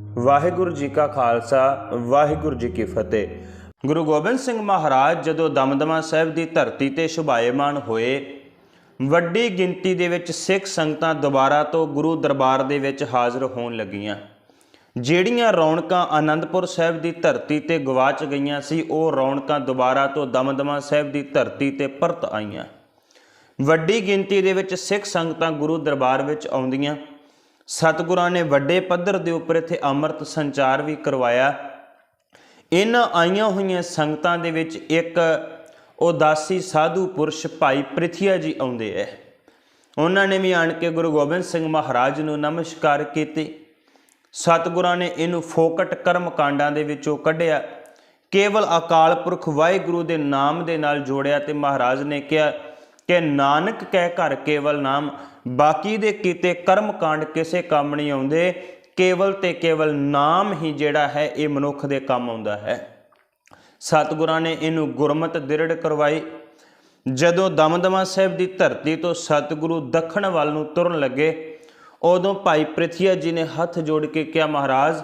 ਵਾਹਿਗੁਰੂ ਜੀ ਕਾ ਖਾਲਸਾ, ਵਾਹਿਗੁਰੂ ਜੀ ਕੀ ਫਤਿਹ। ਗੁਰੂ ਗੋਬਿੰਦ ਸਿੰਘ ਮਹਾਰਾਜ ਜਦੋਂ ਦਮਦਮਾ ਸਾਹਿਬ ਦੀ ਧਰਤੀ ਤੇ ਸ਼ੁਭਾਏਮਾਨ ਹੋਏ, ਵੱਡੀ ਗਿਣਤੀ ਦੇ ਵਿੱਚ ਸਿੱਖ ਸੰਗਤਾਂ ਦੁਬਾਰਾ ਤੋਂ ਗੁਰੂ ਦਰਬਾਰ ਦੇ ਵਿੱਚ ਹਾਜ਼ਰ ਹੋਣ ਲੱਗੀਆਂ। ਜਿਹੜੀਆਂ ਰੌਣਕਾਂ ਆਨੰਦਪੁਰ ਸਾਹਿਬ ਦੀ ਧਰਤੀ ਤੇ ਗਵਾਚ ਗਈਆਂ ਸੀ, ਉਹ ਰੌਣਕਾਂ ਦੁਬਾਰਾ ਤੋਂ ਦਮਦਮਾ ਸਾਹਿਬ ਦੀ ਧਰਤੀ ਤੇ ਪਰਤ ਆਈਆਂ। ਵੱਡੀ ਗਿਣਤੀ ਦੇ ਵਿੱਚ ਸਿੱਖ ਸੰਗਤਾਂ ਗੁਰੂ ਦਰਬਾਰ ਵਿੱਚ ਆਉਂਦੀਆਂ। ਸਤਿਗੁਰਾਂ ਨੇ ਵੱਡੇ ਪੱਧਰ ਦੇ ਉੱਪਰ ਇੱਥੇ ਅੰਮ੍ਰਿਤ ਸੰਚਾਰ ਵੀ ਕਰਵਾਇਆ। ਇਹਨਾਂ ਆਈਆਂ ਹੋਈਆਂ ਸੰਗਤਾਂ ਦੇ ਵਿੱਚ ਇੱਕ ਉਦਾਸੀ ਸਾਧੂ ਪੁਰਸ਼ ਭਾਈ ਪ੍ਰਿਥੀਆ ਜੀ ਆਉਂਦੇ ਐ। ਉਹਨਾਂ ਨੇ ਵੀ ਆਣ ਕੇ ਗੁਰੂ ਗੋਬਿੰਦ ਸਿੰਘ ਮਹਾਰਾਜ ਨੂੰ ਨਮਸਕਾਰ ਕੀਤੀ। ਸਤਿਗੁਰਾਂ ਨੇ ਇਹਨੂੰ ਫੋਕਟ ਕਰਮ ਕਾਂਡਾਂ ਦੇ ਵਿੱਚੋਂ ਕੱਢਿਆ। ਕੇਵਲ ਅਕਾਲ ਪੁਰਖ ਵਾਹਿਗੁਰੂ ਦੇ ਨਾਮ ਦੇ ਨਾਲ ਜੋੜਿਆ ਤੇ ਮਹਾਰਾਜ ਨੇ ਕਿਹਾ ਕਿ ਨਾਨਕ ਕਹਿ ਘਰ ਕੇਵਲ ਨਾਮ ਬਾਕੀ ਦੇ ਕੀਤੇ ਕਰਮ ਕਾਂਡ ਕਿਸੇ ਕੰਮ ਨਹੀਂ ਆਉਂਦੇ, ਕੇਵਲ ਤੇ ਕੇਵਲ ਨਾਮ ਹੀ ਜਿਹੜਾ ਹੈ, ਇਹ ਮਨੁੱਖ ਦੇ ਕੰਮ ਆਉਂਦਾ ਹੈ। ਸਤਿਗੁਰਾਂ ਨੇ ਇਹਨੂੰ ਗੁਰਮਤ ਦਿਰੜ ਕਰਵਾਈ। ਜਦੋਂ ਦਮਦਮਾ ਸਾਹਿਬ ਦੀ ਧਰਤੀ ਤੋਂ ਸਤਿਗੁਰੂ ਦੱਖਣ ਵੱਲ ਨੂੰ ਤੁਰਨ ਲੱਗੇ, ਉਦੋਂ ਭਾਈ ਪ੍ਰਿਥੀਆ ਜੀ ਨੇ ਹੱਥ ਜੋੜ ਕੇ ਕਿਹਾ, ਮਹਾਰਾਜ,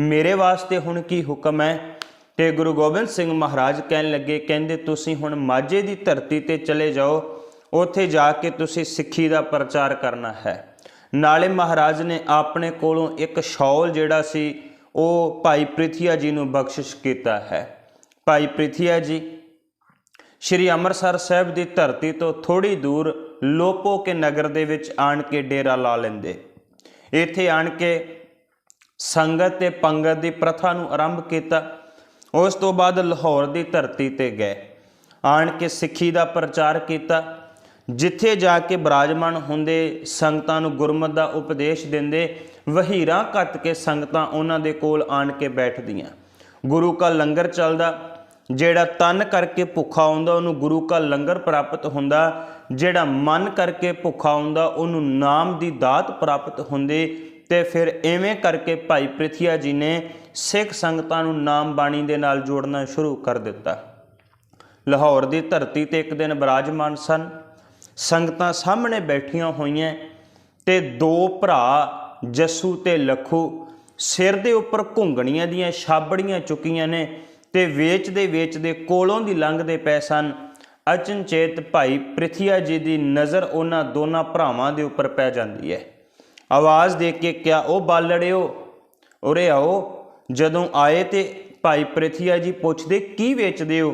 ਮੇਰੇ ਵਾਸਤੇ ਹੁਣ ਕੀ ਹੁਕਮ ਹੈ? ਤੇ ਗੁਰੂ ਗੋਬਿੰਦ ਸਿੰਘ ਮਹਾਰਾਜ ਕਹਿਣ ਲੱਗੇ, ਕਹਿੰਦੇ ਤੁਸੀਂ ਹੁਣ ਮਾਝੇ ਦੀ ਧਰਤੀ ਤੇ ਚਲੇ ਜਾਓ ਉੱਥੇ ਜਾ ਕੇ ਤੁਸੀਂ ਸਿੱਖੀ ਦਾ ਪ੍ਰਚਾਰ ਕਰਨਾ ਹੈ। ਨਾਲੇ ਮਹਾਰਾਜ ਨੇ ਆਪਣੇ ਕੋਲੋਂ ਇੱਕ ਸ਼ੌਲ ਜਿਹੜਾ ਸੀ, ਉਹ ਭਾਈ ਪ੍ਰਿਥੀਆ ਜੀ ਨੂੰ ਬਖਸ਼ਿਸ਼ ਕੀਤਾ ਹੈ। ਭਾਈ ਪ੍ਰਿਥੀਆ ਜੀ, ਸ਼੍ਰੀ ਅੰਮ੍ਰਿਤਸਰ ਸਾਹਿਬ ਦੀ ਧਰਤੀ ਤੋਂ ਥੋੜੀ ਦੂਰ ਲੋਪੋ ਕੇ ਨਗਰ ਦੇ ਵਿੱਚ ਆਣ ਕੇ ਡੇਰਾ ਲਾ ਲੈਂਦੇ। ਇੱਥੇ ਆਣ ਕੇ ਸੰਗਤ ਤੇ ਪੰਗਤ ਦੀ ਪ੍ਰਥਾ ਨੂੰ ਆਰੰਭ ਕੀਤਾ। ਉਸ ਤੋਂ ਬਾਅਦ ਲਾਹੌਰ ਦੀ ਧਰਤੀ ਤੇ ਗਏ। ਆਣ ਕੇ ਸਿੱਖੀ ਦਾ ਪ੍ਰਚਾਰ ਕੀਤਾ। ਜਿੱਥੇ ਜਾ ਕੇ ਬਰਾਜਮਾਨ ਹੁੰਦੇ ਸੰਗਤਾਂ ਨੂੰ ਗੁਰਮਤ ਦਾ ਉਪਦੇਸ਼ ਦਿੰਦੇ, ਵਹੀਰਾਂ ਕੱਤ ਕੇ ਸੰਗਤਾਂ ਉਹਨਾਂ ਦੇ ਕੋਲ ਆਣ ਕੇ ਬੈਠਦੀਆਂ। ਗੁਰੂ ਕਾ ਲੰਗਰ ਚੱਲਦਾ, ਜਿਹੜਾ ਤਨ ਕਰਕੇ ਭੁੱਖਾ ਹੁੰਦਾ ਉਹਨੂੰ ਗੁਰੂ ਕਾ ਲੰਗਰ ਪ੍ਰਾਪਤ ਹੁੰਦਾ, ਜਿਹੜਾ ਮਨ ਕਰਕੇ ਭੁੱਖਾ ਹੁੰਦਾ ਉਹਨੂੰ ਨਾਮ ਦੀ ਦਾਤ ਪ੍ਰਾਪਤ ਹੁੰਦੀ, ਤੇ ਫਿਰ ਐਵੇਂ ਕਰਕੇ ਭਾਈ ਪ੍ਰਿਥੀਆ ਜੀ ਨੇ ਸਿੱਖ ਸੰਗਤਾਂ ਨੂੰ ਨਾਮ ਬਾਣੀ ਦੇ ਨਾਲ ਜੋੜਨਾ ਸ਼ੁਰੂ ਕਰ ਦਿੱਤਾ। ਲਾਹੌਰ ਦੀ ਧਰਤੀ ਤੇ ਇੱਕ ਦਿਨ ਬਰਾਜਮਾਨ ਸਨ। ਸੰਗਤਾਂ ਸਾਹਮਣੇ ਬੈਠੀਆਂ ਹੋਈਆਂ ਤੇ ਦੋ ਭਰਾ ਜੱਸੂ ਤੇ ਲਖੂ ਸਿਰ ਦੇ ਉੱਪਰ ਘੁੰਗਣੀਆਂ ਦੀਆਂ ਛਾਬੜੀਆਂ ਚੁੱਕੀਆਂ ਨੇ ਤੇ ਵੇਚਦੇ ਵੇਚਦੇ ਕੋਲੋਂ ਦੀ ਲੰਘਦੇ ਪਏ ਸਨ। ਅਚਨਚੇਤ ਭਾਈ ਪ੍ਰਿਥੀਆ ਜੀ ਦੀ ਨਜ਼ਰ ਉਹਨਾਂ ਦੋਨਾਂ ਭਰਾਵਾਂ ਦੇ ਉੱਪਰ ਪੈ ਜਾਂਦੀ ਹੈ। ਆਵਾਜ਼ ਦੇ ਕੇ ਕਿਹਾ ਉਹ ਬਾਲੜਿਓ, ਉਰੇ ਆਓ। ਜਦੋਂ ਆਏ ਤੇ ਭਾਈ ਪ੍ਰਿਥੀਆ ਜੀ ਪੁੱਛਦੇ, ਕੀ ਵੇਚਦੇ ਹੋ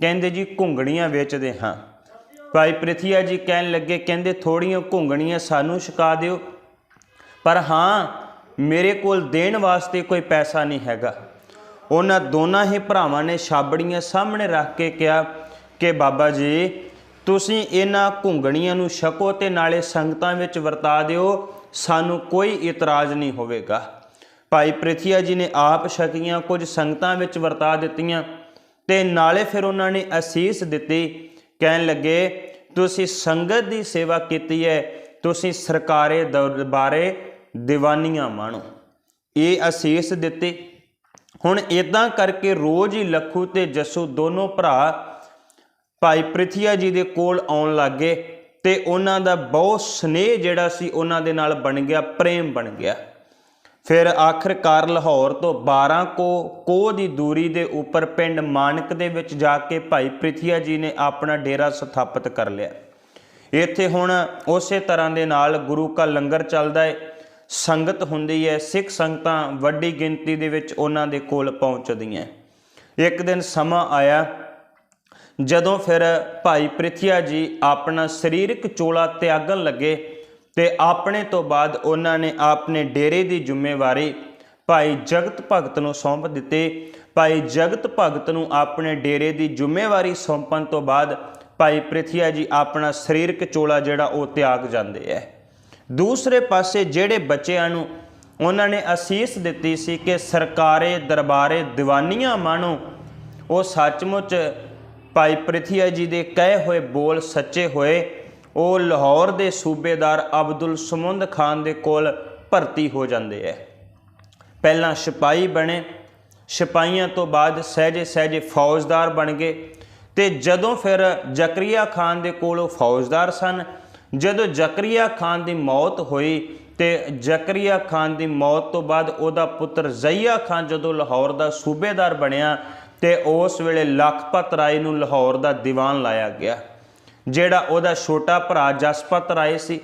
ਕਹਿੰਦੇ ਜੀ, ਘੁੰਗਣੀਆਂ ਵੇਚਦੇ ਹਾਂ ਭਾਈ ਪ੍ਰਿਥੀਆ ਜੀ ਕਹਿਣ ਲੱਗੇ, ਕਹਿੰਦੇ ਥੋੜੀਆਂ ਘੁੰਗਣੀਆਂ ਸਾਨੂੰ ਛਕਾ ਦਿਓ। ਪਰ ਹਾਂ, ਮੇਰੇ ਕੋਲ ਦੇਣ ਵਾਸਤੇ ਕੋਈ ਪੈਸਾ ਨਹੀਂ ਹੈਗਾ। ਉਹਨਾਂ ਦੋਨਾਂ ਹੀ ਭਰਾਵਾਂ ਨੇ ਛਾਬੜੀਆਂ ਸਾਹਮਣੇ ਰੱਖ ਕੇ ਕਿਹਾ ਕਿ, ਬਾਬਾ ਜੀ, ਤੁਸੀਂ ਇਹਨਾਂ ਘੁੰਗਣੀਆਂ ਨੂੰ ਛਕੋ ਤੇ ਨਾਲੇ ਸੰਗਤਾਂ ਵਿੱਚ ਵਰਤਾ ਦਿਓ। ਸਾਨੂੰ ਕੋਈ ਇਤਰਾਜ਼ ਨਹੀਂ ਹੋਵੇਗਾ। ਭਾਈ ਪ੍ਰਿਥੀਆ ਜੀ ਨੇ ਆਪ ਛਕੀਆਂ, ਕੁਝ ਸੰਗਤਾਂ ਵਿੱਚ ਵਰਤਾ ਦਿੱਤੀਆਂ ਤੇ ਨਾਲੇ ਫਿਰ ਉਹਨਾਂ ਨੇ ਅਸੀਸ ਦਿੱਤੀ ਕਹਿਣ ਲੱਗੇ, ਤੁਸੀਂ ਸੰਗਤ ਦੀ ਸੇਵਾ ਕੀਤੀ ਹੈ, ਤੁਸੀਂ ਸਰਕਾਰੇ ਦਰਬਾਰੇ ਦੀਵਾਨੀਆਂ ਮਾਣੋ। ਇਹ ਅਸੀਸ ਦਿੱਤੀ। ਹੁਣ ਇਦਾਂ ਕਰਕੇ ਰੋਜ਼ ਹੀ ਲੱਖੂ ਤੇ ਜੱਸੂ ਦੋਨੋਂ ਭਰਾ ਭਾਈ ਪ੍ਰਿਥੀਆ ਜੀ ਦੇ ਕੋਲ ਆਉਣ ਲੱਗੇ ਤੇ ਉਹਨਾਂ ਦਾ ਬਹੁਤ ਸਨੇਹ ਜਿਹੜਾ ਸੀ ਉਹਨਾਂ ਦੇ ਨਾਲ ਬਣ ਗਿਆ, ਪ੍ਰੇਮ ਬਣ ਗਿਆ। ਫਿਰ ਆਖਰਕਾਰ ਲਾਹੌਰ ਤੋਂ 12 ਕੋ ਕੋਹ ਦੀ ਦੂਰੀ ਦੇ ਉੱਪਰ ਪਿੰਡ ਮਾਨਕ ਦੇ ਵਿੱਚ ਜਾ ਕੇ ਭਾਈ ਪ੍ਰਿਥੀਆ ਜੀ ਨੇ ਆਪਣਾ ਡੇਰਾ ਸਥਾਪਿਤ ਕਰ ਲਿਆ। ਇੱਥੇ ਹੁਣ ਉਸੇ ਤਰ੍ਹਾਂ ਦੇ ਨਾਲ ਗੁਰੂ ਕਾ ਲੰਗਰ ਚੱਲਦਾ ਹੈ ਸੰਗਤ ਹੁੰਦੀ ਹੈ ਸਿੱਖ ਸੰਗਤਾਂ ਵੱਡੀ ਗਿਣਤੀ ਦੇ ਵਿੱਚ ਉਹਨਾਂ ਦੇ ਕੋਲ ਪਹੁੰਚਦੀਆਂ ਇੱਕ ਦਿਨ ਸਮਾਂ ਆਇਆ ਜਦੋਂ ਫਿਰ ਭਾਈ ਪ੍ਰਿਥੀਆ ਜੀ ਆਪਣਾ ਸਰੀਰਕ ਚੋਲਾ ਤਿਆਗਣ ਲੱਗੇ ਤੇ ਆਪਣੇ ਤੋਂ ਬਾਅਦ ਉਹਨਾਂ ਨੇ ਆਪਣੇ ਡੇਰੇ ਦੀ ਜ਼ਿੰਮੇਵਾਰੀ ਭਾਈ ਜਗਤ ਭਗਤ ਨੂੰ ਸੌਂਪ ਦਿੱਤੀ। ਭਾਈ ਜਗਤ ਭਗਤ ਨੂੰ ਆਪਣੇ ਡੇਰੇ ਦੀ ਜ਼ਿੰਮੇਵਾਰੀ ਸੌਂਪਣ ਤੋਂ ਬਾਅਦ ਭਾਈ ਪ੍ਰਿਥੀਆ ਜੀ ਆਪਣਾ ਸਰੀਰਕ ਚੋਲਾ ਜਿਹੜਾ ਉਹ ਤਿਆਗ ਜਾਂਦੇ ਐ। ਦੂਸਰੇ ਪਾਸੇ ਜਿਹੜੇ ਬੱਚਿਆਂ ਨੂੰ ਉਹਨਾਂ ਨੇ ਅਸੀਸ ਦਿੱਤੀ ਸੀ ਕਿ ਸਰਕਾਰੇ ਦਰਬਾਰੇ ਦੀਵਾਨੀਆਂ ਮਾਣੋ, ਉਹ ਸੱਚਮੁੱਚ ਭਾਈ ਪ੍ਰਿਥੀਆ ਜੀ ਦੇ ਕਹੇ ਹੋਏ ਬੋਲ ਸੱਚੇ ਹੋਏ। ਉਹ ਲਾਹੌਰ ਦੇ ਸੂਬੇਦਾਰ ਅਬਦੁਲ ਸਮੁੰਦ ਖਾਨ ਦੇ ਕੋਲ ਭਰਤੀ ਹੋ ਜਾਂਦੇ ਐ। ਪਹਿਲਾਂ ਸਿਪਾਹੀ ਬਣੇ, ਸਿਪਾਹੀਆਂ ਤੋਂ ਬਾਅਦ ਸਹਿਜੇ ਸਹਿਜੇ ਫੌਜਦਾਰ ਬਣ ਗਏ ਤੇ ਜਦੋਂ ਫਿਰ ਜ਼ਕਰੀਆ ਖਾਨ ਦੇ ਕੋਲ ਉਹ ਫੌਜਦਾਰ ਸਨ, ਜਦੋਂ ਜ਼ਕਰੀਆ ਖਾਨ ਦੀ ਮੌਤ ਹੋਈ ਤੇ ਜ਼ਕਰੀਆ ਖਾਨ ਦੀ ਮੌਤ ਤੋਂ ਬਾਅਦ ਉਹਦਾ ਪੁੱਤਰ ਜ਼ਈਆ ਖਾਨ ਜਦੋਂ ਲਾਹੌਰ ਦਾ ਸੂਬੇਦਾਰ ਬਣਿਆ ਤੇ ਉਸ ਵੇਲੇ ਲਖਪਤ ਰਾਏ ਨੂੰ ਲਾਹੌਰ ਦਾ ਦੀਵਾਨ ਲਾਇਆ ਗਿਆ। ਜਿਹੜਾ ਉਹਦਾ ਛੋਟਾ ਭਰਾ ਜਸਪਤ ਰਾਏ ਸੀ,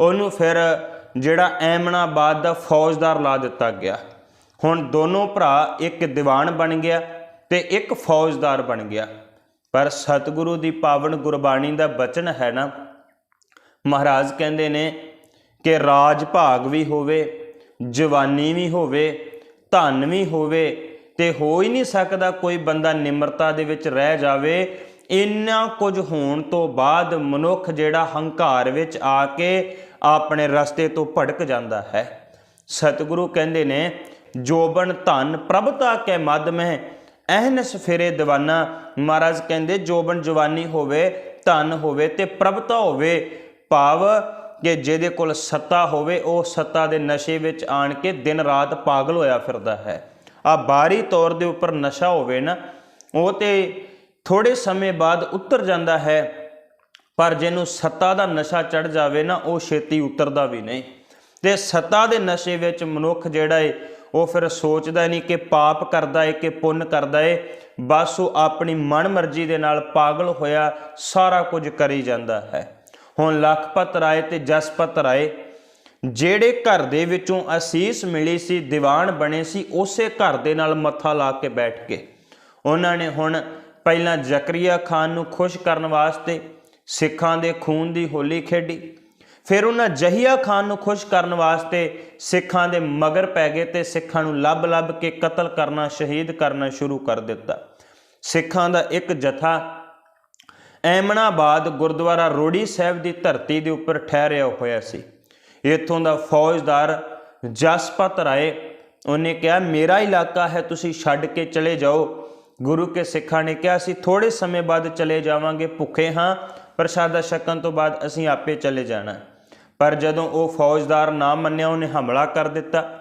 ਉਹਨੂੰ ਫਿਰ ਜਿਹੜਾ ਐਮਨਾਬਾਦ ਦਾ ਫੌਜਦਾਰ ਲਾ ਦਿੱਤਾ ਗਿਆ। ਹੁਣ ਦੋਨੋਂ ਭਰਾ ਇੱਕ ਦੀਵਾਨ ਬਣ ਗਿਆ ਤੇ ਇੱਕ ਫੌਜਦਾਰ ਬਣ ਗਿਆ। ਪਰ ਸਤਿਗੁਰੂ ਦੀ ਪਾਵਨ ਗੁਰਬਾਣੀ ਦਾ ਬਚਨ ਹੈ ਨਾ, ਮਹਾਰਾਜ ਕਹਿੰਦੇ ਨੇ ਕਿ ਰਾਜ ਭਾਗ ਵੀ ਹੋਵੇ, ਜਵਾਨੀ ਵੀ ਹੋਵੇ, ਧਨ ਵੀ ਹੋਵੇ ਤੇ ਹੋ ਹੀ ਨਹੀਂ ਸਕਦਾ ਕੋਈ ਬੰਦਾ ਨਿਮਰਤਾ ਦੇ ਵਿੱਚ ਰਹਿ ਜਾਵੇ ਇੰਨਾ ਕੁਝ ਹੋਣ ਤੋਂ ਬਾਅਦ ਮਨੁੱਖ ਜਿਹੜਾ ਹੰਕਾਰ ਵਿੱਚ ਆ ਕੇ ਆਪਣੇ ਰਸਤੇ ਤੋਂ ਭਟਕ ਜਾਂਦਾ ਹੈ। ਸਤਿਗੁਰੂ ਕਹਿੰਦੇ ਨੇ ਜੋਬਨ ਧਨ ਪ੍ਰਭਤਾ ਕੇ ਮਦ ਮਹਿ ਅਹਨਸ ਫਿਰੇ ਦੀਵਾਨਾ। ਮਹਾਰਾਜ ਕਹਿੰਦੇ ਜੋਬਨ ਜਵਾਨੀ ਹੋਵੇ, ਧਨ ਹੋਵੇ ਤੇ ਪ੍ਰਭਤਾ ਹੋਵੇ, ਭਾਵ ਕਿ ਜਿਹਦੇ ਕੋਲ ਸੱਤਾ ਹੋਵੇ, ਉਹ ਸੱਤਾ ਦੇ ਨਸ਼ੇ ਵਿੱਚ ਆਣ ਕੇ ਦਿਨ ਰਾਤ ਪਾਗਲ ਹੋਇਆ ਫਿਰਦਾ ਹੈ। ਆ ਬਾਹਰੀ ਤੌਰ ਦੇ ਉੱਪਰ ਨਸ਼ਾ ਹੋਵੇ ਨਾ, ਉਹ ਤੇ ਥੋੜੇ ਸਮੇਂ ਬਾਅਦ ਉਤਰ ਜਾਂਦਾ ਹੈ, ਪਰ ਜਿਹਨੂੰ ਸੱਤਾ ਦਾ ਨਸ਼ਾ ਚੜ ਜਾਵੇ ਨਾ, ਉਹ ਛੇਤੀ ਉਤਰਦਾ ਵੀ ਨਹੀਂ। ਤੇ ਸੱਤਾ ਦੇ ਨਸ਼ੇ ਵਿੱਚ ਮਨੁੱਖ ਜਿਹੜਾ ਏ, ਉਹ ਫਿਰ ਸੋਚਦਾ ਨਹੀਂ ਕਿ ਪਾਪ ਕਰਦਾ ਏ ਕਿ ਪੁੰਨ ਕਰਦਾ ਏ। ਬਸ ਉਹ ਆਪਣੀ ਮਨ ਮਰਜ਼ੀ ਦੇ ਨਾਲ ਪਾਗਲ ਹੋਇਆ, ਸਾਰਾ ਕੁਝ ਕਰੀ ਜਾਂਦਾ ਹੈ। ਹੁਣ ਲਖਪਤ ਰਾਏ ਤੇ ਜਸਪਤ ਰਾਏ ਜਿਹੜੇ ਘਰ ਦੇ ਵਿੱਚੋਂ ਅਸੀਸ ਮਿਲੀ ਸੀ, ਦੀਵਾਨ ਬਣੇ ਸੀ, ਉਸੇ ਘਰ ਦੇ ਨਾਲ ਮੱਥਾ ਲਾ ਕੇ ਬੈਠ ਕੇ ਉਹਨਾਂ ਨੇ ਹੁਣ ਪਹਿਲਾਂ ਜ਼ਕਰੀਆ ਖਾਨ ਨੂੰ ਖੁਸ਼ ਕਰਨ ਵਾਸਤੇ ਸਿੱਖਾਂ ਦੇ ਖੂਨ ਦੀ ਹੋਲੀ ਖੇਡੀ। ਫਿਰ ਉਹਨਾਂ ਜਹੀਆ ਖਾਨ ਨੂੰ ਖੁਸ਼ ਕਰਨ ਵਾਸਤੇ ਸਿੱਖਾਂ ਦੇ ਮਗਰ ਪੈ ਗਏ ਤੇ ਸਿੱਖਾਂ ਨੂੰ ਲੱਭ-ਲੱਭ ਕੇ ਕਤਲ ਕਰਨਾ, ਸ਼ਹੀਦ ਕਰਨਾ ਸ਼ੁਰੂ ਕਰ ਦਿੱਤਾ। ਸਿੱਖਾਂ ਦਾ ਇੱਕ ਜਥਾ ਐਮਨਾਬਾਦ ਗੁਰਦੁਆਰਾ ਰੋੜੀ ਸਾਹਿਬ ਦੀ ਧਰਤੀ ਦੇ ਉੱਪਰ ਠਹਿਰਿਆ ਹੋਇਆ ਸੀ। ਇੱਥੋਂ ਦਾ ਫੌਜਦਾਰ ਜਸਪਤ ਰਾਏ ਉਹਨੇ ਕਿਹਾ, ਮੇਰਾ ਇਲਾਕਾ ਹੈ, ਤੁਸੀਂ ਛੱਡ ਕੇ ਚਲੇ ਜਾਓ। ਗੁਰੂ ਕੇ ਸਿੱਖਾਂ ਨੇ ਕਿਹਾ ਅਸੀਂ ਥੋੜੇ ਸਮੇਂ ਬਾਅਦ ਚਲੇ ਜਾਵਾਂਗੇ ਭੁੱਖੇ ਹਾਂ, ਪ੍ਰਸ਼ਾਦਾ ਛਕਣ ਤੋਂ ਬਾਅਦ ਅਸੀਂ ਆਪੇ ਚਲੇ ਜਾਣਾ ਪਰ ਜਦੋਂ ਉਹ ਫੌਜਦਾਰ ਨਾ ਮੰਨਿਆ, ਉਹਨੇ ਹਮਲਾ ਕਰ ਦਿੱਤਾ।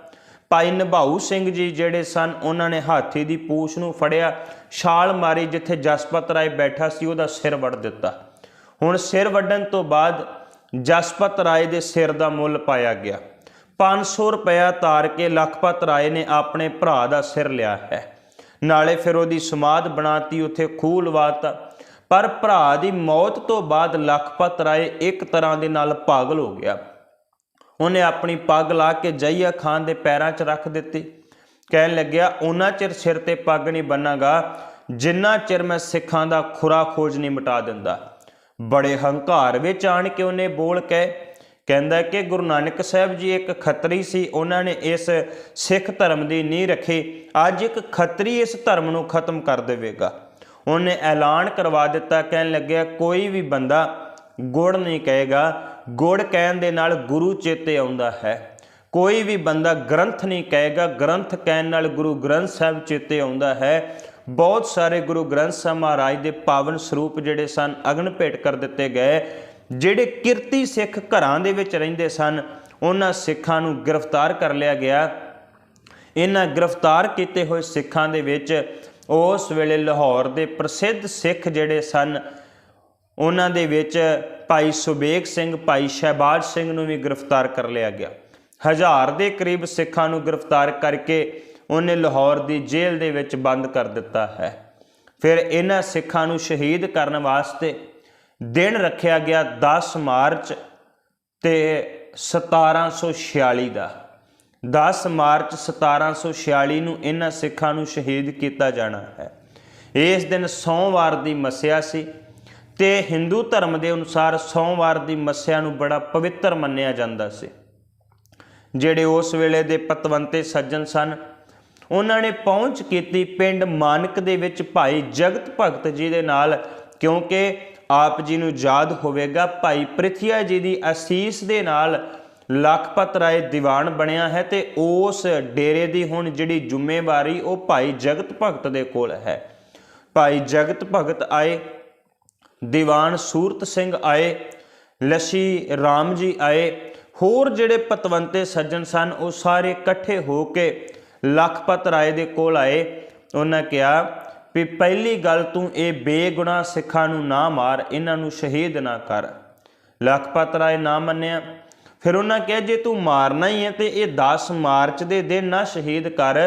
ਭਾਈ ਨਿਭਾਊ ਸਿੰਘ ਜੀ ਜਿਹੜੇ ਸਨ, ਉਹਨਾਂ ਨੇ ਹਾਥੀ ਦੀ ਪੂਛ ਨੂੰ ਫੜਿਆ, ਛਾਲ ਮਾਰੀ ਜਿੱਥੇ ਜਸਪਤ ਰਾਏ ਬੈਠਾ ਸੀ, ਉਹਦਾ ਸਿਰ ਵੱਢ ਦਿੱਤਾ। ਹੁਣ ਸਿਰ ਵੱਢਣ ਤੋਂ ਬਾਅਦ ਜਸਪਤ ਰਾਏ ਦੇ ਸਿਰ ਦਾ ਮੁੱਲ ਪਾਇਆ ਗਿਆ। 500 ਰੁਪਇਆ ਤਾਰ ਕੇ ਲਖਪਤ ਰਾਏ ਨੇ ਆਪਣੇ ਭਰਾ ਦਾ ਸਿਰ ਲਿਆ ਹੈ। ਨਾਲੇ ਫਿਰ ਉਹਦੀ ਸਮਾਧ ਬਣਾਤੀ, ਉੱਥੇ ਖੂਹ ਲਵਾਤਾ। ਪਰ ਭਰਾ ਦੀ ਮੌਤ ਤੋਂ ਬਾਅਦ ਲਖਪਤ ਰਾਏ ਇੱਕ ਤਰ੍ਹਾਂ ਦੇ ਨਾਲ ਪਾਗਲ ਹੋ ਗਿਆ। ਉਹਨੇ ਆਪਣੀ ਪੱਗ ਲਾ ਕੇ ਜਈਆ ਖਾਨ ਦੇ ਪੈਰਾਂ 'ਚ ਰੱਖ ਦਿੱਤੀ। ਕਹਿਣ ਲੱਗਿਆ, ਉਹਨਾਂ ਚਿਰ ਸਿਰ ਤੇ ਪੱਗ ਨਹੀਂ ਬੰਨਾਗਾ, ਜਿੰਨਾ ਚਿਰ ਮੈਂ ਸਿੱਖਾਂ ਦਾ ਖੁਰਾ ਖੋਜ ਨਹੀਂ ਮਿਟਾ ਦਿੰਦਾ। ਬੜੇ ਹੰਕਾਰ ਵਿੱਚ ਆਣ ਕੇ ਉਹਨੇ ਬੋਲ ਕੇ ਕਹਿੰਦਾ ਕਿ ਗੁਰੂ ਨਾਨਕ ਸਾਹਿਬ ਜੀ ਇੱਕ ਖੱਤਰੀ ਸੀ, ਉਹਨਾਂ ਨੇ ਇਸ ਸਿੱਖ ਧਰਮ ਦੀ ਨੀਂਹ ਰੱਖੀ। ਅੱਜ ਇੱਕ ਖੱਤਰੀ ਇਸ ਧਰਮ ਨੂੰ ਖਤਮ ਕਰ ਦੇਵੇਗਾ। ਉਹਨੇ ਐਲਾਨ ਕਰਵਾ ਦਿੱਤਾ, ਕਹਿਣ ਲੱਗਿਆ, ਕੋਈ ਵੀ ਬੰਦਾ ਗੁੜ ਨਹੀਂ ਕਹੇਗਾ। ਗੁੜ ਕਹਿਣ ਦੇ ਨਾਲ ਗੁਰੂ ਚੇਤੇ ਆਉਂਦਾ ਹੈ। ਕੋਈ ਵੀ ਬੰਦਾ ਗ੍ਰੰਥ ਨਹੀਂ ਕਹੇਗਾ। ਗ੍ਰੰਥ ਕਹਿਣ ਨਾਲ ਗੁਰੂ ਗ੍ਰੰਥ ਸਾਹਿਬ ਚੇਤੇ ਆਉਂਦਾ ਹੈ। ਬਹੁਤ ਸਾਰੇ ਗੁਰੂ ਗ੍ਰੰਥ ਸਾਹਿਬ ਮਹਾਰਾਜ ਦੇ ਪਾਵਨ ਸਰੂਪ ਜਿਹੜੇ ਸਨ, ਅਗਨ ਭੇਟ ਕਰ ਦਿੱਤੇ ਗਏ। ਜਿਹੜੇ ਕਿਰਤੀ ਸਿੱਖ ਘਰਾਂ ਦੇ ਵਿੱਚ ਰਹਿੰਦੇ ਸਨ, ਉਹਨਾਂ ਸਿੱਖਾਂ ਨੂੰ ਗ੍ਰਿਫਤਾਰ ਕਰ ਲਿਆ ਗਿਆ। ਇਹਨਾਂ ਗ੍ਰਿਫਤਾਰ ਕੀਤੇ ਹੋਏ ਸਿੱਖਾਂ ਦੇ ਵਿੱਚ ਉਸ ਵੇਲੇ ਲਾਹੌਰ ਦੇ ਪ੍ਰਸਿੱਧ ਸਿੱਖ ਜਿਹੜੇ ਸਨ, ਉਹਨਾਂ ਦੇ ਵਿੱਚ ਭਾਈ ਸੁਬੇਗ ਸਿੰਘ, ਭਾਈ ਸ਼ਹਿਬਾਜ਼ ਸਿੰਘ ਨੂੰ ਵੀ ਗ੍ਰਿਫਤਾਰ ਕਰ ਲਿਆ ਗਿਆ। ਹਜ਼ਾਰ ਦੇ ਕਰੀਬ ਸਿੱਖਾਂ ਨੂੰ ਗ੍ਰਿਫਤਾਰ ਕਰਕੇ ਉਹਨੇ ਲਾਹੌਰ ਦੀ ਜੇਲ੍ਹ ਦੇ ਵਿੱਚ ਬੰਦ ਕਰ ਦਿੱਤਾ ਹੈ। ਫਿਰ ਇਹਨਾਂ ਸਿੱਖਾਂ ਨੂੰ ਸ਼ਹੀਦ ਕਰਨ ਵਾਸਤੇ ਦਿਨ ਰੱਖਿਆ ਗਿਆ 10 ਮਾਰਚ ਤੇ 1746 ਦਾ। 10 ਮਾਰਚ 1746 ਨੂੰ ਇਹਨਾਂ ਸਿੱਖਾਂ ਨੂੰ ਸ਼ਹੀਦ ਕੀਤਾ ਜਾਣਾ ਹੈ। ਇਸ ਦਿਨ ਸੋਮਵਾਰ ਦੀ ਮੱਸਿਆ ਸੀ ਤੇ ਹਿੰਦੂ ਧਰਮ ਦੇ ਅਨੁਸਾਰ ਸੋਮਵਾਰ ਦੀ ਮੱਸਿਆ ਨੂੰ ਬੜਾ ਪਵਿੱਤਰ ਮੰਨਿਆ ਜਾਂਦਾ ਸੀ। ਜਿਹੜੇ ਉਸ ਵੇਲੇ ਦੇ ਪਤਵੰਤੇ ਸੱਜਣ ਸਨ, ਉਹਨਾਂ ਨੇ ਪਹੁੰਚ ਕੀਤੀ ਪਿੰਡ ਮਾਨਕ ਦੇ ਵਿੱਚ ਭਾਈ ਜਗਤ ਭਗਤ ਜੀ ਦੇ ਨਾਲ, ਕਿਉਂਕਿ ਆਪ ਜੀ ਨੂੰ ਯਾਦ ਹੋਵੇਗਾ, ਭਾਈ ਪ੍ਰਿਥਿਆ ਜੀ ਦੀ ਅਸੀਸ ਦੇ ਨਾਲ ਲਖਪਤ ਰਾਏ ਦੀਵਾਨ ਬਣਿਆ ਹੈ ਤੇ ਉਸ ਡੇਰੇ ਦੀ ਹੁਣ ਜਿਹੜੀ ਜ਼ਿੰਮੇਵਾਰੀ ਉਹ ਭਾਈ ਜਗਤ ਭਗਤ ਦੇ ਕੋਲ ਹੈ। ਭਾਈ ਜਗਤ ਭਗਤ ਆਏ, ਦੀਵਾਨ ਸੂਰਤ ਸਿੰਘ ਆਏ, ਲਸੀ ਰਾਮ ਜੀ ਆਏ, ਹੋਰ ਜਿਹੜੇ ਪਤਵੰਤੇ ਸੱਜਣ ਸਨ ਉਹ ਸਾਰੇ ਇਕੱਠੇ ਹੋ ਕੇ ਲਖਪਤ ਰਾਏ ਦੇ ਕੋਲ ਆਏ। ਉਹਨਾਂ ਕਿਹਾ ਵੀ ਪਹਿਲੀ ਗੱਲ ਤੂੰ ਇਹ ਬੇਗੁਨਾਹ ਸਿੱਖਾਂ ਨੂੰ ਨਾ ਮਾਰ, ਇਹਨਾਂ ਨੂੰ ਸ਼ਹੀਦ ਨਾ ਕਰ। ਲਖਪਤ ਰਾਏ ਨਾ ਮੰਨਿਆ। ਫਿਰ ਉਹਨਾਂ ਕਿਹਾ, ਜੇ ਤੂੰ ਮਾਰਨਾ ਹੀ ਹੈ ਤੇ ਇਹ 10 ਮਾਰਚ ਦੇ ਦਿਨ ਨਾ ਸ਼ਹੀਦ ਕਰ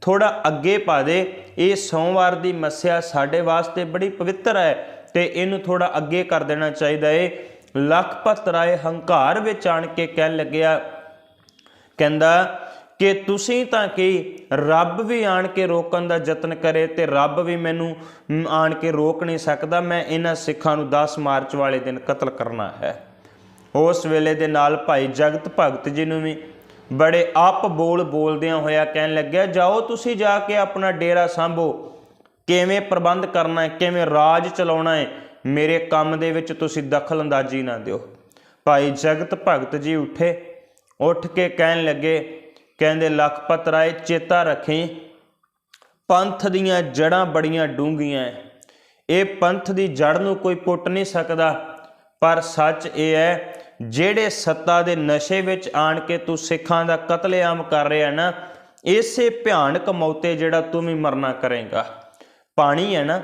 ਥੋੜਾ ਅੱਗੇ ਪਾ ਦੇ। ਇਹ ਸੋਮਵਾਰ ਦੀ ਮੱਸਿਆ ਸਾਡੇ ਵਾਸਤੇ ਬੜੀ ਪਵਿੱਤਰ ਹੈ ਤੇ ਇਹਨੂੰ ਥੋੜਾ ਅੱਗੇ ਕਰ ਦੇਣਾ ਚਾਹੀਦਾ ਏ। ਲਖਪਤ ਰਾਏ ਹੰਕਾਰ ਵਿੱਚ ਆਣ ਕੇ ਕਹਿਣ ਲੱਗਿਆ, ਕਹਿੰਦਾ ਕਿ ਤੁਸੀਂ ਤਾਂ ਕੀ ਰੱਬ ਵੀ ਆਣ ਕੇ ਰੋਕਣ ਦਾ ਯਤਨ ਕਰੇ ਤੇ ਰੱਬ ਵੀ ਮੈਨੂੰ ਆਣ ਕੇ ਰੋਕ ਨਹੀਂ ਸਕਦਾ, ਮੈਂ ਇਹਨਾਂ ਸਿੱਖਾਂ ਨੂੰ 10 ਮਾਰਚ ਵਾਲੇ ਦਿਨ ਕਤਲ ਕਰਨਾ ਹੈ। ਉਸ ਵੇਲੇ ਦੇ ਨਾਲ ਭਾਈ ਜਗਤ ਭਗਤ ਜੀ ਨੂੰ ਵੀ ਬੜੇ ਆਪ ਬੋਲ ਬੋਲਦਿਆਂ ਹੋਇਆ ਕਹਿਣ ਲੱਗਿਆ, ਜਾਓ ਤੁਸੀਂ ਜਾ ਕੇ ਆਪਣਾ ਡੇਰਾ ਸੰਭੋ। ਕਿਵੇਂ ਪ੍ਰਬੰਧ ਕਰਨਾ ਹੈ, ਕਿਵੇਂ ਰਾਜ ਚਲਾਉਣਾ ਹੈ, ਮੇਰੇ ਕੰਮ ਦੇ ਵਿੱਚ ਤੁਸੀਂ ਦਖਲ ਅੰਦਾਜ਼ੀ ਨਾ ਦਿਓ। ਭਾਈ ਜਗਤ ਭਗਤ ਜੀ ਉੱਠੇ, ਉੱਠ ਕੇ ਕਹਿਣ ਲੱਗੇ ਕਹਿੰਦੇ ਲਖਪਤ ਰਾਏ ਚੇਤਾ ਰੱਖੇ, ਪੰਥ ਦੀਆਂ ਜੜਾਂ ਬੜੀਆਂ ਡੂੰਘੀਆਂ ਹੈ ਇਹ ਪੰਥ ਦੀ ਜੜ ਨੂੰ ਕੋਈ ਪੁੱਟ ਨਹੀਂ ਸਕਦਾ। ਪਰ ਸੱਚ ਇਹ ਹੈ ਜਿਹੜੇ ਸੱਤਾ ਦੇ ਨਸ਼ੇ ਵਿੱਚ ਆਣ ਕੇ ਤੂੰ ਸਿੱਖਾਂ ਦਾ ਕਤਲੇਆਮ ਕਰ ਰਿਹਾ ਨਾ, ਇਸੇ ਭਿਆਨਕ ਮੌਤੇ ਜਿਹੜਾ ਤੂੰ ਵੀ ਮਰਨਾ ਕਰੇਗਾ। ਪਾਣੀ ਹੈ ਨਾ,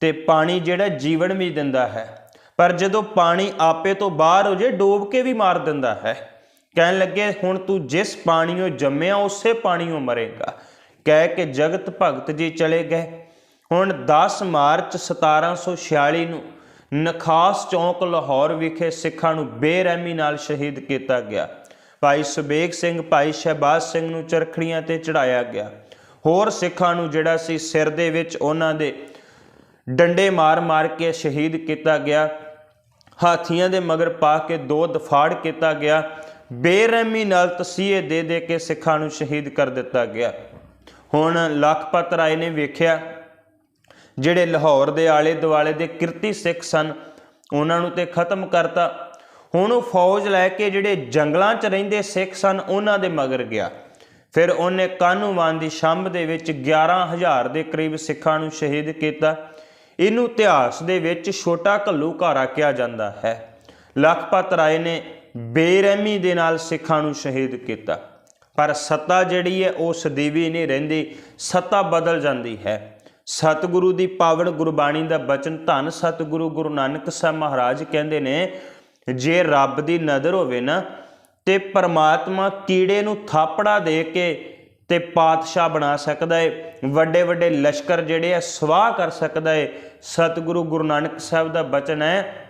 ਤੇ ਪਾਣੀ ਜਿਹੜਾ ਜੀਵਨ ਵੀ ਦਿੰਦਾ ਹੈ। ਪਰ ਜਦੋਂ ਪਾਣੀ ਆਪੇ ਤੋਂ ਬਾਹਰ ਹੋ ਜੇ ਡੋਬ ਕੇ ਵੀ ਮਾਰ ਦਿੰਦਾ ਹੈ। ਕਹਿਣ ਲੱਗੇ, ਹੁਣ ਤੂੰ ਜਿਸ ਪਾਣੀੋਂ ਜੰਮਿਆ, ਉਸੇ ਪਾਣੀੋਂ ਮਰੇਗਾ। ਕਹਿ ਕੇ ਜਗਤ ਭਗਤ ਜੀ ਚਲੇ ਗਏ। ਹੁਣ 10 ਮਾਰਚ 1746 ਨੂੰ ਨਖਾਸ ਚੌਂਕ ਲਾਹੌਰ ਵਿਖੇ ਸਿੱਖਾਂ ਨੂੰ ਬੇਰਹਿਮੀ ਨਾਲ ਸ਼ਹੀਦ ਕੀਤਾ ਗਿਆ। ਭਾਈ ਸੁਬੇਗ ਸਿੰਘ, ਭਾਈ ਸ਼ਹਿਬਾਜ਼ ਸਿੰਘ ਨੂੰ ਚਰਖੜੀਆਂ ਤੇ ਚੜਾਇਆ ਗਿਆ। ਹੋਰ ਸਿੱਖਾਂ ਨੂੰ ਜਿਹੜਾ ਸੀ ਸਿਰ ਦੇ ਵਿੱਚ, ਉਹਨਾਂ ਦੇ ਡੰਡੇ ਮਾਰ-ਮਾਰ ਕੇ ਸ਼ਹੀਦ ਕੀਤਾ ਗਿਆ। ਹਾਥੀਆਂ ਦੇ ਮਗਰ ਪਾ ਕੇ ਦੋ ਦਫਾੜ ਕੀਤਾ ਗਿਆ। ਬੇਰਹਿਮੀ ਨਾਲ ਤਸੀਹੇ ਦੇ ਦੇ ਕੇ ਸਿੱਖਾਂ ਨੂੰ ਸ਼ਹੀਦ ਕਰ ਦਿੱਤਾ ਗਿਆ। ਹੁਣ ਲਖਪਤ ਰਾਏ ਨੇ ਵੇਖਿਆ, ਜਿਹੜੇ ਲਾਹੌਰ ਦੇ ਆਲੇ ਦੁਆਲੇ ਦੇ ਕਿਰਤੀ ਸਿੱਖ ਸਨ, ਉਹਨਾਂ ਨੂੰ ਤੇ ਖਤਮ ਕਰਤਾ। ਹੁਣ ਉਹ ਫੌਜ ਲੈ ਕੇ ਜਿਹੜੇ ਜੰਗਲਾਂ 'ਚ ਰਹਿੰਦੇ ਸਿੱਖ ਸਨ, ਉਹਨਾਂ ਦੇ ਮਗਰ ਗਿਆ। ਫਿਰ ਉਹਨੇ ਕਾਨੂੰਵਾਨ ਦੀ ਸ਼ੰਭ ਦੇ ਵਿੱਚ 11000 ਦੇ ਕਰੀਬ ਸਿੱਖਾਂ ਨੂੰ ਸ਼ਹੀਦ ਕੀਤਾ। ਇਹਨੂੰ ਇਤਿਹਾਸ ਦੇ ਵਿੱਚ ਛੋਟਾ ਘੱਲੂ ਘਾਰਾ ਕਿਹਾ ਜਾਂਦਾ ਹੈ। ਲਖਪਤ ਰਾਏ ਨੇ ਬੇਰਹਿਮੀ ਦੇ ਨਾਲ ਸਿੱਖਾਂ ਨੂੰ ਸ਼ਹੀਦ ਕੀਤਾ। ਪਰ ਸੱਤਾ ਜਿਹੜੀ ਹੈ, ਉਹ ਸਦੀਵੀ ਨਹੀਂ ਰਹਿੰਦੀ। ਸੱਤਾ ਬਦਲ ਜਾਂਦੀ ਹੈ। ਸਤਿਗੁਰੂ ਦੀ ਪਾਵਨ ਗੁਰਬਾਣੀ ਦਾ ਬਚਨ ਧੰਨ ਸਤਿਗੁਰੂ ਗੁਰੂ ਨਾਨਕ ਸਾਹਿਬ ਮਹਾਰਾਜ ਕਹਿੰਦੇ ਨੇ, ਜੇ ਰੱਬ ਦੀ ਨਜ਼ਰ ਹੋਵੇ ਨਾ, ਤੇ ਪਰਮਾਤਮਾ ਕੀੜੇ ਨੂੰ ਥਾਪੜਾ ਦੇ ਕੇ ਤੇ ਪਾਤਸ਼ਾਹ ਬਣਾ ਸਕਦਾ ਏ। ਵੱਡੇ ਵੱਡੇ ਲਸ਼ਕਰ ਜਿਹੜੇ ਆ, ਸਵਾਹ ਕਰ ਸਕਦਾ ਹੈ ਸਤਿਗੁਰੂ ਗੁਰੂ ਨਾਨਕ ਸਾਹਿਬ ਦਾ ਬਚਨ ਹੈ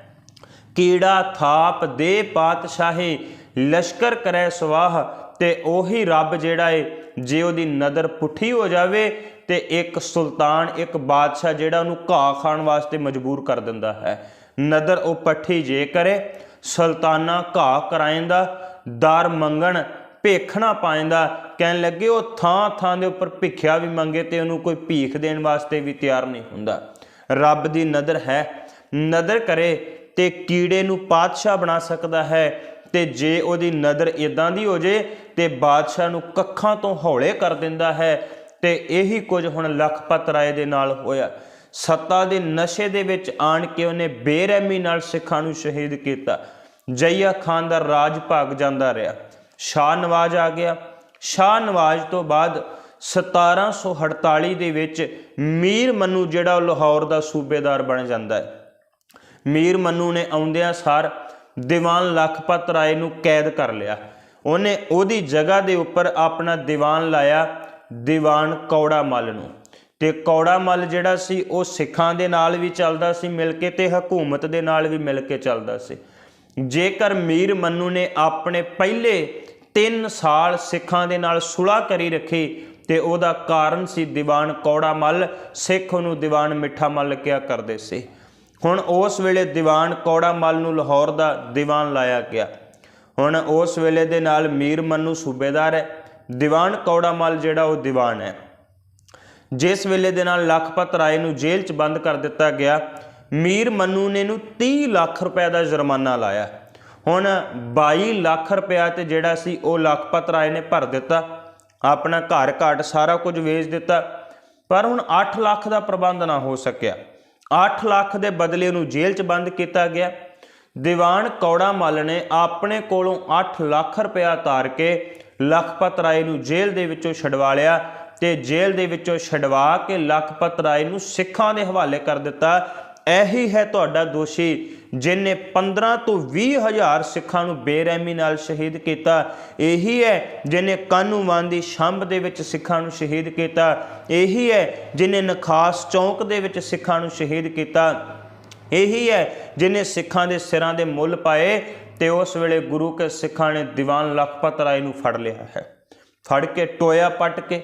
ਕੀੜਾ ਥਾਪ ਦੇ ਪਾਤਸ਼ਾਹੀ ਲਸ਼ਕਰ ਕਰੇ ਸਵਾਹ ਤੇ ਉਹੀ ਰੱਬ ਜਿਹੜਾ ਏ, ਜੇ ਉਹਦੀ ਨਜ਼ਰ ਪੁੱਠੀ ਹੋ ਜਾਵੇ ਤੇ ਇੱਕ ਸੁਲਤਾਨ, ਇੱਕ ਬਾਦਸ਼ਾਹ ਜਿਹੜਾ ਉਹਨੂੰ ਘਾਹ ਖਾਣ ਵਾਸਤੇ ਮਜਬੂਰ ਕਰ ਦਿੰਦਾ ਹੈ। ਨਜ਼ਰ ਉਹ ਪੱਠੀ ਜੇ ਕਰੇ, ਸੁਲਤਾਨਾ ਘਾਹ ਕਰਾਇੰਦਾ, ਦਰ ਮੰਗਣ, ਭੇਖਣਾ ਪਾਇੰਦਾ, ਕਹਿਣ ਲੱਗੇ ਉਹ ਥਾਂ ਥਾਂ ਦੇ ਉੱਪਰ ਭਿੱਖਿਆ ਵੀ ਮੰਗੇ ਤੇ ਉਹਨੂੰ ਕੋਈ ਭੀਖ ਦੇਣ ਵਾਸਤੇ ਵੀ ਤਿਆਰ ਨਹੀਂ ਹੁੰਦਾ। ਰੱਬ ਦੀ ਨਜ਼ਰ ਹੈ। ਨਦਰ ਕਰੇ ਤੇ ਕੀੜੇ ਨੂੰ ਪਾਤਸ਼ਾਹ ਬਣਾ ਸਕਦਾ ਹੈ। ਤੇ ਜੇ ਉਹਦੀ ਨਜ਼ਰ ਇਦਾਂ ਦੀ ਹੋ ਜੇ, ਤੇ ਬਾਦਸ਼ਾਹ ਨੂੰ ਕੱਖਾਂ ਤੋਂ ਹੌਲੇ ਕਰ ਦਿੰਦਾ ਹੈ। ਤੇ ਇਹੀ ਕੁਝ ਹੁਣ ਲਖਪਤ ਰਾਏ ਦੇ ਨਾਲ ਹੋਇਆ। ਸੱਤਾ ਦੇ ਨਸ਼ੇ ਦੇ ਵਿੱਚ ਆਣ ਕੇ ਉਹਨੇ ਬੇਰਹਿਮੀ ਨਾਲ ਸਿੱਖਾਂ ਨੂੰ ਸ਼ਹੀਦ ਕੀਤਾ। ਜਈਆ ਖਾਨ ਦਾ ਰਾਜ ਭਾਗ ਜਾਂਦਾ ਰਿਹਾ। ਸ਼ਾਹ ਨਵਾਜ਼ ਆ ਗਿਆ। ਸ਼ਾਹ ਨਵਾਜ਼ ਤੋਂ ਬਾਅਦ 1748 ਦੇ ਵਿੱਚ ਮੀਰ ਮਨੂ ਜਿਹੜਾ ਉਹ ਲਾਹੌਰ ਦਾ ਸੂਬੇਦਾਰ ਬਣ ਜਾਂਦਾ ਹੈ। ਮੀਰ ਮੰਨੂ ਨੇ ਆਉਂਦਿਆਂ ਸਾਰ ਦੀਵਾਨ ਲਖਪਤ ਰਾਏ ਨੂੰ ਕੈਦ ਕਰ ਲਿਆ। ਉਹਨੇ ਉਹਦੀ ਜਗ੍ਹਾ ਦੇ ਉੱਪਰ ਆਪਣਾ ਦੀਵਾਨ ਲਾਇਆ ਦੀਵਾਨ ਕੌੜਾ ਮੱਲ ਨੂੰ। ਤੇ ਕੌੜਾ ਮੱਲ ਜਿਹੜਾ ਸੀ, ਉਹ ਸਿੱਖਾਂ ਦੇ ਨਾਲ ਵੀ ਚੱਲਦਾ ਸੀ ਮਿਲ ਕੇ ਤੇ ਹਕੂਮਤ ਦੇ ਨਾਲ ਵੀ ਮਿਲ ਕੇ ਚੱਲਦਾ ਸੀ। ਜੇਕਰ ਮੀਰ ਮੰਨੂ ਨੇ ਆਪਣੇ ਪਹਿਲੇ 3 ਸਾਲ ਸਿੱਖਾਂ ਦੇ ਨਾਲ ਸੁਲਾ ਕਰੀ ਰੱਖੀ, ਤੇ ਉਹਦਾ ਕਾਰਨ ਸੀ ਦੀਵਾਨ ਕੌੜਾ ਮੱਲ, ਸਿੱਖ ਉਹਨੂੰ ਦੀਵਾਨ ਮਿੱਠਾ ਮੱਲ ਕਿਹਾ ਕਰਦੇ ਸੀ। ਹੁਣ ਉਸ ਵੇਲੇ ਦੀਵਾਨ ਕੌੜਾ ਮੱਲ ਨੂੰ ਲਾਹੌਰ ਦਾ ਦੀਵਾਨ ਲਾਇਆ ਗਿਆ। ਹੁਣ ਉਸ ਵੇਲੇ ਦੇ ਨਾਲ ਮੀਰ ਮੰਨੂ ਸੂਬੇਦਾਰ ਹੈ। ਦੀਵਾਨ ਕੌੜਾ ਮੱਲ ਜਿਹੜਾ ਉਹ ਦੀਵਾਨ ਹੈ। ਜਿਸ ਵੇਲੇ ਦੇ ਨਾਲ ਲਖਪਤ ਰਾਏ ਨੂੰ ਜੇਲ੍ਹ 'ਚ ਬੰਦ ਕਰ ਦਿੱਤਾ ਗਿਆ, ਮੀਰ ਮੰਨੂ ਨੇ ਨੂੰ 30 ਲੱਖ ਰੁਪਏ ਦਾ ਜੁਰਮਾਨਾ ਲਾਇਆ। ਹੁਣ 22 ਲੱਖ ਰੁਪਇਆ ਤੇ ਜਿਹੜਾ ਸੀ ਉਹ ਲਖਪਤ ਰਾਏ ਨੇ ਭਰ ਦਿੱਤਾ। ਆਪਣਾ ਘਰ ਘਾਟ ਸਾਰਾ ਕੁਝ ਵੇਚ ਦਿੱਤਾ। ਪਰ ਹੁਣ 8 ਲੱਖ ਦਾ ਪ੍ਰਬੰਧ ਨਾ ਹੋ ਸਕਿਆ। 8 ਲੱਖ ਦੇ ਬਦਲੇ ਉਹਨੂੰ ਜੇਲ੍ਹ 'ਚ ਬੰਦ ਕੀਤਾ ਗਿਆ। ਦੀਵਾਨ ਕੌੜਾ ਮੱਲ ਨੇ ਆਪਣੇ ਕੋਲੋਂ 8 ਲੱਖ ਰੁਪਇਆ ਤਾਰ ਕੇ ਲਖਪਤ ਰਾਏ ਨੂੰ ਜੇਲ੍ਹ ਦੇ ਵਿੱਚੋਂ ਛਡਵਾ ਲਿਆ ਤੇ ਜੇਲ੍ਹ ਦੇ ਵਿੱਚੋਂ ਛਡਵਾ ਕੇ ਲਖਪਤ ਰਾਏ ਨੂੰ ਸਿੱਖਾਂ ਦੇ ਹਵਾਲੇ ਕਰ ਦਿੱਤਾ। ਇਹੀ ਹੈ ਤੁਹਾਡਾ ਦੋਸ਼ੀ ਜਿਨੇ 15 ਤੋਂ 20 ਹਜ਼ਾਰ ਸਿੱਖਾਂ ਨੂੰ ਬੇਰਹਿਮੀ ਨਾਲ ਸ਼ਹੀਦ ਕੀਤਾ। ਇਹੀ ਹੈ ਜਿਨੇ ਕਾਨੂੰਵਾਨ ਦੀ ਸ਼ੰਭ ਦੇ ਵਿੱਚ ਸਿੱਖਾਂ ਨੂੰ ਸ਼ਹੀਦ ਕੀਤਾ। ਇਹੀ ਹੈ ਜਿਨੇ ਨਖਾਸ ਚੌਂਕ ਦੇ ਵਿੱਚ ਸਿੱਖਾਂ ਨੂੰ ਸ਼ਹੀਦ ਕੀਤਾ। ਇਹੀ ਹੈ ਜਿਨੇ ਸਿੱਖਾਂ ਦੇ ਸਿਰਾਂ ਦੇ ਮੁੱਲ ਪਾਏ ਤੇ ਉਸ ਵੇਲੇ ਗੁਰੂ ਕੇ ਸਿੱਖਾਂ ਨੇ ਦੀਵਾਨ ਲਖਪਤ ਰਾਏ ਨੂੰ ਫੜ ਲਿਆ ਹੈ। ਫੜ ਕੇ ਟੋਇਆ ਪੱਟ ਕੇ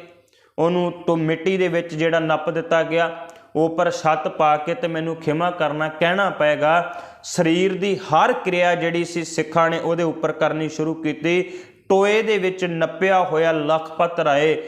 ਉਹਨੂੰ ਤੋਂ ਮਿੱਟੀ ਦੇ ਵਿੱਚ ਜਿਹੜਾ ਨੱਪ ਦਿੱਤਾ ਗਿਆ ਉੱਪਰ ਛੱਤ ਪਾ ਕੇ ਤੇ ਮੈਨੂੰ ਖਿਮਾ ਕਰਨਾ ਕਹਿਣਾ ਪਏਗਾ। ਸਰੀਰ ਦੀ ਹਰ ਕਿਰਿਆ ਜਿਹੜੀ ਸੀ ਸਿੱਖਾਂ ਨੇ ਉਹਦੇ ਉੱਪਰ ਕਰਨੀ ਸ਼ੁਰੂ ਕੀਤੀ। ਟੋਏ ਦੇ ਵਿੱਚ ਨੱਪਿਆ ਹੋਇਆ ਲਖਪਤ ਰਾਏ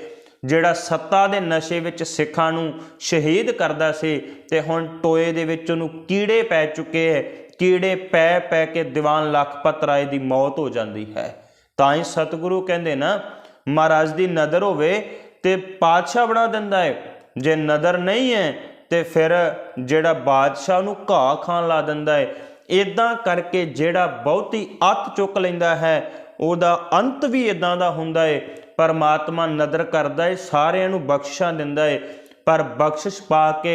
ਜਿਹੜਾ ਸੱਤਾ ਦੇ ਨਸ਼ੇ ਵਿੱਚ ਸਿੱਖਾਂ ਨੂੰ ਸ਼ਹੀਦ ਕਰਦਾ ਸੀ ਤੇ ਹੁਣ ਟੋਏ ਦੇ ਵਿੱਚ ਉਹਨੂੰ ਕੀੜੇ ਪੈ ਚੁੱਕੇ ਹੈ। ਕੀੜੇ ਪੈ ਪੈ ਕੇ ਦੀਵਾਨ ਲਖਪਤ ਰਾਏ ਦੀ ਮੌਤ ਹੋ ਜਾਂਦੀ ਹੈ। ਤਾਂ ਹੀ ਸਤਿਗੁਰੂ ਕਹਿੰਦੇ ਨਾ, ਮਹਾਰਾਜ ਦੀ ਨਜ਼ਰ ਹੋਵੇ ਤੇ ਪਾਤਸ਼ਾਹ ਬਣਾ ਦਿੰਦਾ ਹੈ। ਜੇ ਨਜ਼ਰ ਨਹੀਂ ਹੈ ਤੇ ਫਿਰ ਜਿਹੜਾ ਬਾਦਸ਼ਾਹ ਨੂੰ ਘਾਹ ਖਾਣ ਲਾ ਦਿੰਦਾ ਹੈ ਇਦਾਂ ਕਰਕੇ ਜਿਹੜਾ ਬਹੁਤੀ ਅੱਤ ਚੁੱਕ ਲੈਂਦਾ ਹੈ, ਉਹਦਾ ਅੰਤ ਵੀ ਇਦਾਂ ਦਾ ਹੁੰਦਾ ਏ। ਪਰਮਾਤਮਾ ਨਦਰ ਕਰਦਾ ਏ, ਸਾਰਿਆਂ ਨੂੰ ਬਖਸ਼ਿਸ਼ਾਂ ਦਿੰਦਾ ਹੈ ਪਰ ਬਖਸ਼ਿਸ਼ ਪਾ ਕੇ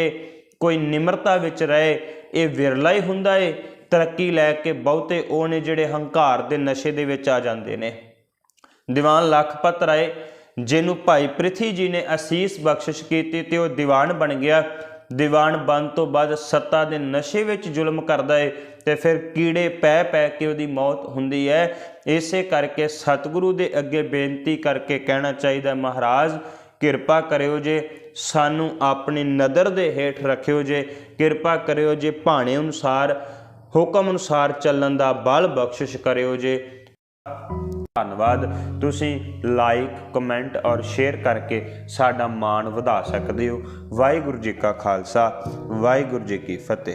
ਕੋਈ ਨਿਮਰਤਾ ਵਿੱਚ ਰਹੇ, ਇਹ ਵਿਰਲਾ ਹੀ ਹੁੰਦਾ ਏ। ਤਰੱਕੀ ਲੈ ਕੇ ਬਹੁਤੇ ਉਹ ਨੇ ਜਿਹੜੇ ਹੰਕਾਰ ਦੇ ਨਸ਼ੇ ਦੇ ਵਿੱਚ ਆ ਜਾਂਦੇ ਨੇ। ਦੀਵਾਨ ਲਖਪਤ ਰਾਏ, ਜਿਹਨੂੰ ਭਾਈ ਪ੍ਰਿਥੀ ਜੀ ਨੇ ਅਸੀਸ ਬਖਸ਼ਿਸ਼ ਕੀਤੀ ਤੇ ਉਹ ਦੀਵਾਨ ਬਣ ਗਿਆ। ਦੀਵਾਨ ਬੰਦ ਤੋਂ ਬਾਅਦ ਸੱਤਾ ਦੇ ਨਸ਼ੇ ਵਿੱਚ ਜ਼ੁਲਮ ਕਰਦਾ ਏ ਤੇ ਫਿਰ ਕੀੜੇ ਪੈ ਪੈ ਕੇ ਉਹਦੀ ਮੌਤ ਹੁੰਦੀ ਹੈ। ਇਸੇ ਕਰਕੇ ਸਤਿਗੁਰੂ ਦੇ ਅੱਗੇ ਬੇਨਤੀ ਕਰਕੇ ਕਹਿਣਾ ਚਾਹੀਦਾ, ਮਹਾਰਾਜ, ਕਿਰਪਾ ਕਰਿਓ ਜੇ ਸਾਨੂੰ ਆਪਣੀ ਨਦਰ ਦੇ ਹੇਠ ਰੱਖਿਓ ਜੇ, ਕਿਰਪਾ ਕਰਿਓ ਜੇ ਭਾਣੇ ਅਨੁਸਾਰ, ਹੁਕਮ ਅਨੁਸਾਰ ਚੱਲਣ ਦਾ ਬਲ ਬਖਸ਼ਿਸ਼ ਕਰਿਓ ਜੇ। ਧੰਨਵਾਦ। ਤੁਸੀਂ ਲਾਈਕ ਕਮੈਂਟ ਔਰ ਸ਼ੇਅਰ ਕਰਕੇ ਸਾਡਾ ਮਾਣ ਵਧਾ ਸਕਦੇ ਹੋ। ਵਾਹਿਗੁਰੂ ਜੀ ਕਾ ਖਾਲਸਾ, ਵਾਹਿਗੁਰੂ ਜੀ ਕੀ ਫਤਿਹ।